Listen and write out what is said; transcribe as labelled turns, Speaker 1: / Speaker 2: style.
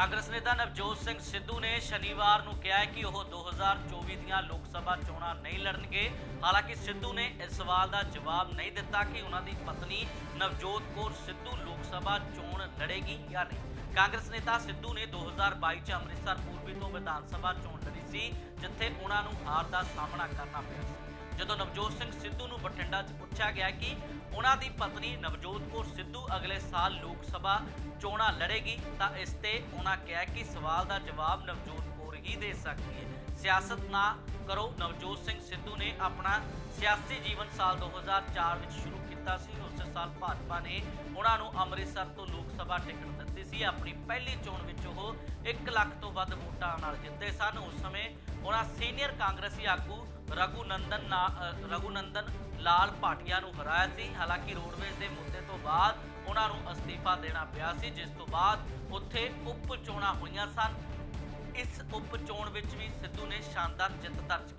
Speaker 1: ਕਾਂਗਰਸ ਨੇਤਾ ਨਵਜੋਤ ਸਿੰਘ ਸਿੱਧੂ ਨੇ ਸ਼ਨੀਵਾਰ ਨੂੰ ਕਿਹਾ ਕਿ ਉਹ 2024 ਦੀਆਂ ਲੋਕ ਸਭਾ ਚੋਣਾਂ ਨਹੀਂ ਲੜਨਗੇ। ਹਾਲਾਂਕਿ ਸਿੱਧੂ ਨੇ ਇਸ ਸਵਾਲ ਦਾ ਜਵਾਬ ਨਹੀਂ ਦਿੱਤਾ ਕਿ ਉਹਨਾਂ ਦੀ ਪਤਨੀ ਨਵਜੋਤ ਕੌਰ ਸਿੱਧੂ ਲੋਕ ਸਭਾ ਚੋਣ ਲੜੇਗੀ ਜਾਂ ਨਹੀਂ। ਕਾਂਗਰਸ ਨੇਤਾ ਸਿੱਧੂ ਨੇ 2022 ਚ ਅੰਮ੍ਰਿਤਸਰ ਪੂਰਬੀ ਤੋਂ ਵਿਧਾਨ ਸਭਾ ਚੋਣ ਲੜੀ ਸੀ, ਜਿੱਥੇ ਉਹਨਾਂ ਨੂੰ ਹਾਰ ਦਾ ਸਾਹਮਣਾ ਕਰਨਾ ਪਿਆ ਸੀ। ਜਦੋਂ ਨਵਜੋਤ ਸਿੰਘ ਸਿੱਧੂ ਨੂੰ 'ਚ ਪੁੱਛਿਆ ਗਿਆ ਕਿ ਉਹਨਾਂ ਦੀ ਪਤਨੀ ਨਵਜੋਤ ਕੌਰ ਸਿੱਧੂ ਅਗਲੇ ਸਾਲ ਲੋਕ ਸਭਾ ਚੋਣਾਂ ਲੜੇਗੀ, ਤਾਂ ਇਸ ਤੇ ਉਹਨਾਂ ਕਿਹਾ ਕਿ ਸਵਾਲ ਦਾ ਜਵਾਬ ਨਵਜੋਤ ਕੌਰ ਹੀ ਦੇ ਸਕਦੀ ਹੈ। ਸਿਆਸਤ ਨਾ ਕਰੋ, ਨਵਜੋਤ ਸਿੰਘ ਸਿੱਧੂ ਨੇ ਆਪਣਾ ਸਿਆਸੀ ਜੀਵਨ ਸਾਲ 2004 ਵਿੱਚ ਸ਼ੁਰੂ ਕੀਤਾ ਸੀ। ਉਸੇ ਸਾਲ ਭਾਜਪਾ ਨੇ ਉਹਨਾਂ ਨੂੰ ਅੰਮ੍ਰਿਤਸਰ ਤੋਂ ਲੋਕ ਸਭਾ ਟਿਕਟ ਦਿੱਤੀ ਸੀ। ਆਪਣੀ ਪਹਿਲੀ ਚੋਣ ਵਿੱਚ ਉਹ 1 ਲੱਖ ਤੋਂ ਵੱਧ ਵੋਟਾਂ ਨਾਲ ਜਿੱਤੇ ਸਨ। ਉਸ ਸਮੇਂ ਉਹਨਾਂ ਸੀਨੀਅਰ ਕਾਂਗਰਸੀ ਆਗੂ ਰਘੁਨੰਦਨ ਨਾ- ਰਘੁਨੰਦਨ ਲਾਲ ਭਾਟੀਆ ਨੂੰ ਹਰਾਇਆ ਸੀ। ਹਾਲਾਂਕਿ ਰੋਡਵੇਜ਼ ਦੇ ਮੁੱਦੇ ਤੋਂ ਬਾਅਦ ਉਹਨਾਂ ਨੂੰ ਅਸਤੀਫਾ ਦੇਣਾ ਪਿਆ ਸੀ, ਜਿਸ ਤੋਂ ਬਾਅਦ ਉੱਥੇ ਉਪ ਚੋਣਾਂ ਹੋਈਆਂ ਸਨ। ਇਸ ਉਪ ਚੋਣ ਵਿੱਚ ਵੀ ਸਿੱਧੂ ਨੇ ਸ਼ਾਨਦਾਰ ਜਿੱਤ ਦਰਜ ਕੀਤੀ